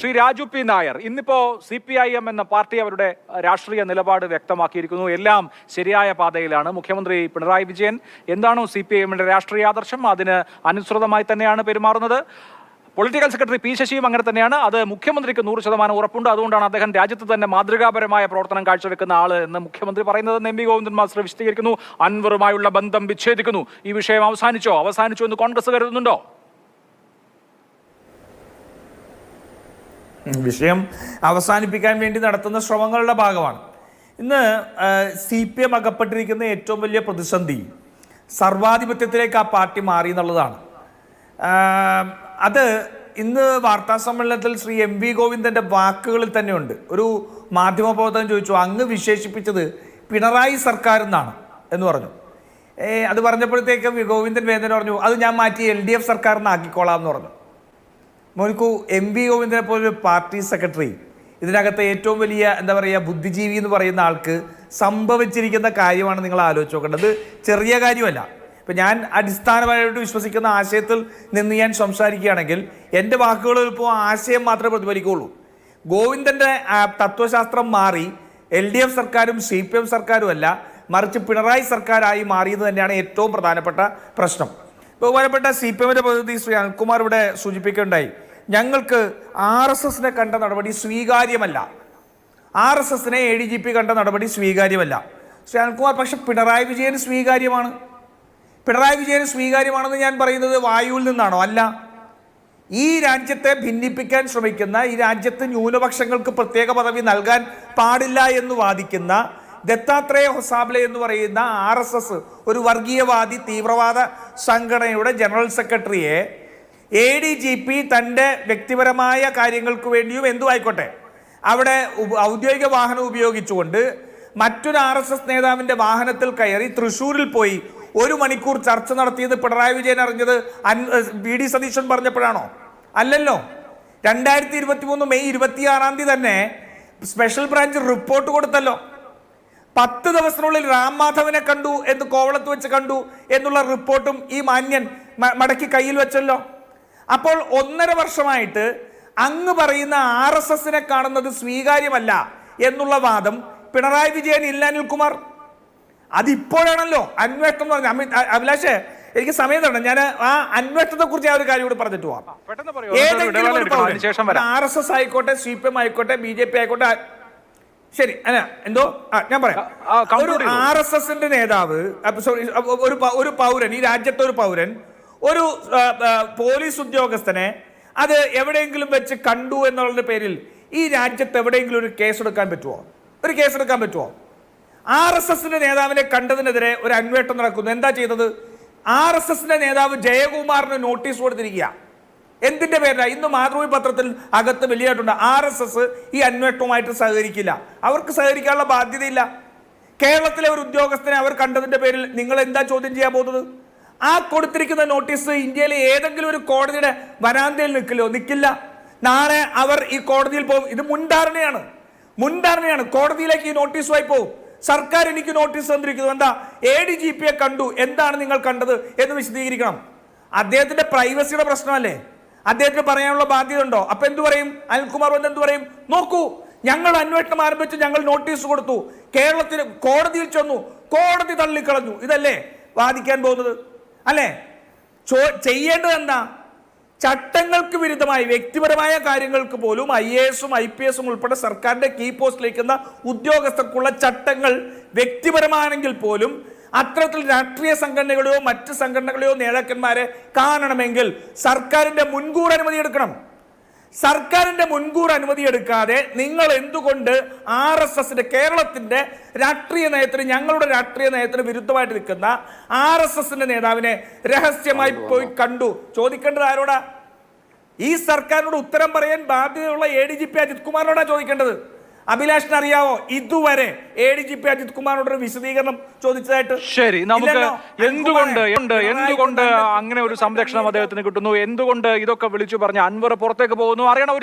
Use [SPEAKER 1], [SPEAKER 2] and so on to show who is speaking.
[SPEAKER 1] Shri Raju P Nair ഇന്നിപ്പോ C P I M എന്ന party അവരുടെ രാഷ്ട്രീയ നിലപാട് വ്യക്തമാക്കിയിരിക്കുന്നു. എല്ലാം ശരിയായ പാതയിലാണ്. മുഖ്യമന്ത്രി പിണറായി വിജയൻ എന്താണോ സി പി ഐ എമ്മിന്റെ രാഷ്ട്രീയ ആദർശം? അതിന് അനുസൃതമായി തന്നെയാണ് പെരുമാറുന്നത്. പൊളിറ്റിക്കൽ സെക്രട്ടറി പി ശശിയും അങ്ങനെ തന്നെയാണ്. അത് മുഖ്യമന്ത്രിക്ക് നൂറ് ശതമാനം ഉറപ്പുണ്ട്. അതുകൊണ്ടാണ് അദ്ദേഹം രാജ്യത്ത് തന്നെ മാതൃകാപരമായ പ്രവർത്തനം കാഴ്ചവെക്കുന്ന ആൾ എന്ന് മുഖ്യമന്ത്രി പറയുന്നത്. എം വി ഗോവിന്ദൻ മാസ്റ്റർ വിശദീകരിക്കുന്നു. അൻവറുമായുള്ള ബന്ധം വിച്ഛേദിക്കുന്നു. ഈ വിഷയം അവസാനിച്ചോ? അവസാനിച്ചോ എന്ന് കോൺഗ്രസ് കരുതുന്നുണ്ടോ?
[SPEAKER 2] വിഷയം അവസാനിപ്പിക്കാൻ വേണ്ടി നടത്തുന്ന ശ്രമങ്ങളുടെ ഭാഗമാണ്. ഇന്ന് സി പി എം അകപ്പെട്ടിരിക്കുന്ന ഏറ്റവും വലിയ പ്രതിസന്ധി സർവാധിപത്യത്തിലേക്ക് ആ പാർട്ടി മാറി എന്നുള്ളതാണ്. അത് ഇന്ന് വാർത്താ സമ്മേളനത്തിൽ ശ്രീ എം വി ഗോവിന്ദന്റെ വാക്കുകളിൽ തന്നെയുണ്ട്. ഒരു മാധ്യമപ്രവർത്തകൻ ചോദിച്ചു അങ്ങ് വിശേഷിപ്പിച്ചത് പിണറായി സർക്കാർ എന്നാണ് എന്ന് പറഞ്ഞു. അത് പറഞ്ഞപ്പോഴത്തേക്ക് ഗോവിന്ദൻ വേദന പറഞ്ഞു അത് ഞാൻ മാറ്റി എൽ ഡി എഫ് സർക്കാരിന് ആക്കിക്കോളാം എന്ന് പറഞ്ഞു. മോനിക്കു എം വി ഗോവിന്ദനെ പോലൊരു പാർട്ടി സെക്രട്ടറി ഇതിനകത്തെ ഏറ്റവും വലിയ എന്താ പറയുക ബുദ്ധിജീവി എന്ന് പറയുന്ന ആൾക്ക് സംഭവിച്ചിരിക്കുന്ന കാര്യമാണ് നിങ്ങൾ ആലോചിച്ച് നോക്കേണ്ടത്. ചെറിയ കാര്യമല്ല. ഇപ്പം ഞാൻ അടിസ്ഥാനപരമായിട്ട് വിശ്വസിക്കുന്ന ആശയത്തിൽ നിന്ന് ഞാൻ സംസാരിക്കുകയാണെങ്കിൽ എന്റെ വാക്കുകൾ ഇപ്പോൾ ആശയം മാത്രമേ പ്രതിഫലിക്കുകയുള്ളൂ. ഗോവിന്ദന്റെ തത്വശാസ്ത്രം മാറി എൽ ഡി എഫ് സർക്കാരും സി പി എം സർക്കാരും അല്ല മറിച്ച് പിണറായി സർക്കാരായി മാറിയത് തന്നെയാണ് ഏറ്റവും പ്രധാനപ്പെട്ട പ്രശ്നം. ബഹുമാനപ്പെട്ട സി പി എമ്മിന്റെ പ്രതിനിധി ശ്രീ അനിൽകുമാർ ഇവിടെ സൂചിപ്പിക്കുകയുണ്ടായി. ഞങ്ങൾക്ക് ആർ എസ് എസിനെ കണ്ട നടപടി സ്വീകാര്യമല്ല. ആർ എസ് എസിനെ എ ഡി ജി പി കണ്ട നടപടി സ്വീകാര്യമല്ല. ശ്രീ അനിൽകുമാർ പക്ഷെ പിണറായി വിജയന് സ്വീകാര്യമാണ്. പിണറായി വിജയന് സ്വീകാര്യമാണെന്ന് ഞാൻ പറയുന്നത് വായുവിൽ നിന്നാണോ? അല്ല. ഈ രാജ്യത്തെ ഭിന്നിപ്പിക്കാൻ ശ്രമിക്കുന്ന ഈ രാജ്യത്ത് ന്യൂനപക്ഷങ്ങൾക്ക് പ്രത്യേക പദവി നൽകാൻ പാടില്ല എന്ന് വാദിക്കുന്ന ദത്താത്രേയ ഹൊസാബ്ലെ എന്ന് പറയുന്ന ആർ എസ് എസ് ഒരു വർഗീയവാദി തീവ്രവാദ സംഘടനയുടെ ജനറൽ സെക്രട്ടറിയെ എ ഡി ജി പി തന്റെ വ്യക്തിപരമായ കാര്യങ്ങൾക്ക് വേണ്ടിയും എന്തു ആയിക്കോട്ടെ അവിടെ ഔദ്യോഗിക വാഹനം ഉപയോഗിച്ചുകൊണ്ട് മറ്റൊരു ആർ എസ് എസ് നേതാവിന്റെ വാഹനത്തിൽ കയറി തൃശ്ശൂരിൽ പോയി ഒരു മണിക്കൂർ ചർച്ച നടത്തിയത് പിണറായി വിജയൻ അറിഞ്ഞത് വി ഡി സതീശൻ പറഞ്ഞപ്പോഴാണോ? അല്ലല്ലോ. രണ്ടായിരത്തി ഇരുപത്തി മൂന്ന് മെയ് ഇരുപത്തിയാറാം തീയതി തന്നെ സ്പെഷ്യൽ ബ്രാഞ്ച് റിപ്പോർട്ട് കൊടുത്തല്ലോ. പത്ത് ദിവസത്തിനുള്ളിൽ രാം മാധവനെ കണ്ടു എന്ന് കോവളത്ത് വെച്ച് കണ്ടു എന്നുള്ള റിപ്പോർട്ടും ഈ മാന്യൻ മടക്കി കയ്യിൽ വെച്ചല്ലോ. അപ്പോൾ ഒന്നര വർഷമായിട്ട് അങ്ങ് പറയുന്ന ആർ എസ് എസിനെ കാണുന്നത് സ്വീകാര്യമല്ല എന്നുള്ള വാദം പിണറായി വിജയൻ ഇല്ല അനിൽകുമാർ അതിപ്പോഴാണല്ലോ അന്വേഷണം എന്ന് പറഞ്ഞ അമിത് അഭിലാഷേ എനിക്ക് സമയം തരണം. ഞാൻ ആ അന്വേഷണത്തെ കുറിച്ച് ആ ഒരു കാര്യം കൂടി പറഞ്ഞിട്ട് പോവാം.
[SPEAKER 1] വരാം.
[SPEAKER 2] ആർ എസ് എസ് ആയിക്കോട്ടെ സി പി എം ആയിക്കോട്ടെ ബി ജെ പി ആയിക്കോട്ടെ ശരി അല്ല എന്തോ? ആ ഞാൻ പറയാം. ഒരു ആർ എസ് എസിന്റെ നേതാവ് സോറി ഒരു ഒരു പൗരൻ ഈ രാജ്യത്തെ ഒരു പൗരൻ ഒരു പോലീസ് ഉദ്യോഗസ്ഥനെ അത് എവിടെയെങ്കിലും വെച്ച് കണ്ടു എന്നുള്ള പേരിൽ ഈ രാജ്യത്ത് എവിടെയെങ്കിലും ഒരു കേസ് എടുക്കാൻ പറ്റുമോ ഒരു കേസ് എടുക്കാൻ പറ്റുമോ ആർ എസ് എസിന്റെ നേതാവിനെ കണ്ടതിനെതിരെ ഒരു അന്വേഷണം നടക്കുന്നു. എന്താ ചെയ്തത്? ആർ എസ് എസിന്റെ നേതാവ് ജയകുമാറിന് നോട്ടീസ് കൊടുത്തിരിക്കുക എന്തിന്റെ പേരിലാണ് ഇന്ന് മാതൃഭൂമി പത്രത്തിൽ അകത്ത് വലിയായിട്ടുണ്ട് ആർ എസ് എസ് ഈ അന്വേഷണവുമായിട്ട് സഹകരിക്കില്ല. അവർക്ക് സഹകരിക്കാനുള്ള ബാധ്യതയില്ല. കേരളത്തിലെ ഒരു ഉദ്യോഗസ്ഥനെ അവർ കണ്ടതിന്റെ പേരിൽ നിങ്ങൾ എന്താ ചോദ്യം ചെയ്യാൻ പോകുന്നത്? ആ കൊടുത്തിരിക്കുന്ന നോട്ടീസ് ഇന്ത്യയിലെ ഏതെങ്കിലും ഒരു കോടതിയുടെ വരാന്തയിൽ നിൽക്കില്ലോ? നിൽക്കില്ല. നാളെ അവർ ഈ കോടതിയിൽ പോകും. ഇത് മുൻധാരണയാണ്. മുൻധാരണയാണ്. കോടതിയിലേക്ക് ഈ നോട്ടീസുമായി പോകും. സർക്കാർ എനിക്ക് നോട്ടീസ് തന്നിരിക്കുന്നു. എന്താ? എ ഡി ജി പിയെ കണ്ടു. എന്താണ് നിങ്ങൾ കണ്ടത് എന്ന് വിശദീകരിക്കണം. അദ്ദേഹത്തിന്റെ പ്രൈവസിയുടെ പ്രശ്നമല്ലേ? അദ്ദേഹത്തിന് പറയാനുള്ള ബാധ്യത ഉണ്ടോ അപ്പൊ എന്തു പറയും? അനിൽകുമാർ വന്ന് എന്തു പറയും? നോക്കൂ ഞങ്ങൾ അന്വേഷണം ആരംഭിച്ച് ഞങ്ങൾ നോട്ടീസ് കൊടുത്തു. കേരളത്തിന് കോടതിയിൽ ചെന്നു കോടതി തള്ളിക്കളഞ്ഞു. ഇതല്ലേ വാദിക്കാൻ പോകുന്നത്? അല്ലേ? ചോ ചെയ്യേണ്ടത് എന്താ? ചട്ടങ്ങൾക്ക് വിരുദ്ധമായി വ്യക്തിപരമായ കാര്യങ്ങൾക്ക് പോലും ഐ എ എസും ഐ പി എസും ഉൾപ്പെടെ സർക്കാരിന്റെ കീ പോസ്റ്റിലേക്കുന്ന ഉദ്യോഗസ്ഥർക്കുള്ള ചട്ടങ്ങൾ വ്യക്തിപരമാണെങ്കിൽ പോലും അത്തരത്തിൽ രാഷ്ട്രീയ സംഘടനകളെയോ മറ്റ് സംഘടനകളെയോ നേതാക്കന്മാരെ കാണണമെങ്കിൽ സർക്കാരിന്റെ മുൻകൂർ അനുമതി എടുക്കണം. സർക്കാരിന്റെ മുൻകൂർ അനുമതി എടുക്കാതെ നിങ്ങൾ എന്തുകൊണ്ട് ആർ എസ് എസിന്റെ കേരളത്തിന്റെ രാഷ്ട്രീയ നയത്തിന് ഞങ്ങളുടെ രാഷ്ട്രീയ നയത്തിന് വിരുദ്ധമായിട്ട് നിൽക്കുന്ന ആർ എസ് എസിന്റെ നേതാവിനെ രഹസ്യമായി പോയി കണ്ടു. ചോദിക്കേണ്ടത് ആരോടാ? ഈ സർക്കാരിനോട് ഉത്തരം പറയാൻ ബാധ്യതയുള്ള A D G P Ajith കുമാറിനോടാ ചോദിക്കേണ്ടത്. അഭിലാഷിന് അറിയാവോ? ഇതുവരെ A D G P Ajith കുമാറിനോട് ഒരു വിശദീകരണം ചോദിച്ചതായിട്ട്
[SPEAKER 1] ശരി നമുക്ക്. എന്തുകൊണ്ട് എന്ത് എന്തുകൊണ്ട് അങ്ങനെ ഒരു സംരക്ഷണം അദ്ദേഹത്തിന് കിട്ടുന്നു? എന്തുകൊണ്ട് ഇതൊക്കെ വിളിച്ചു പറഞ്ഞ അൻവർ പുറത്തേക്ക് പോകുന്നു? അറിയണം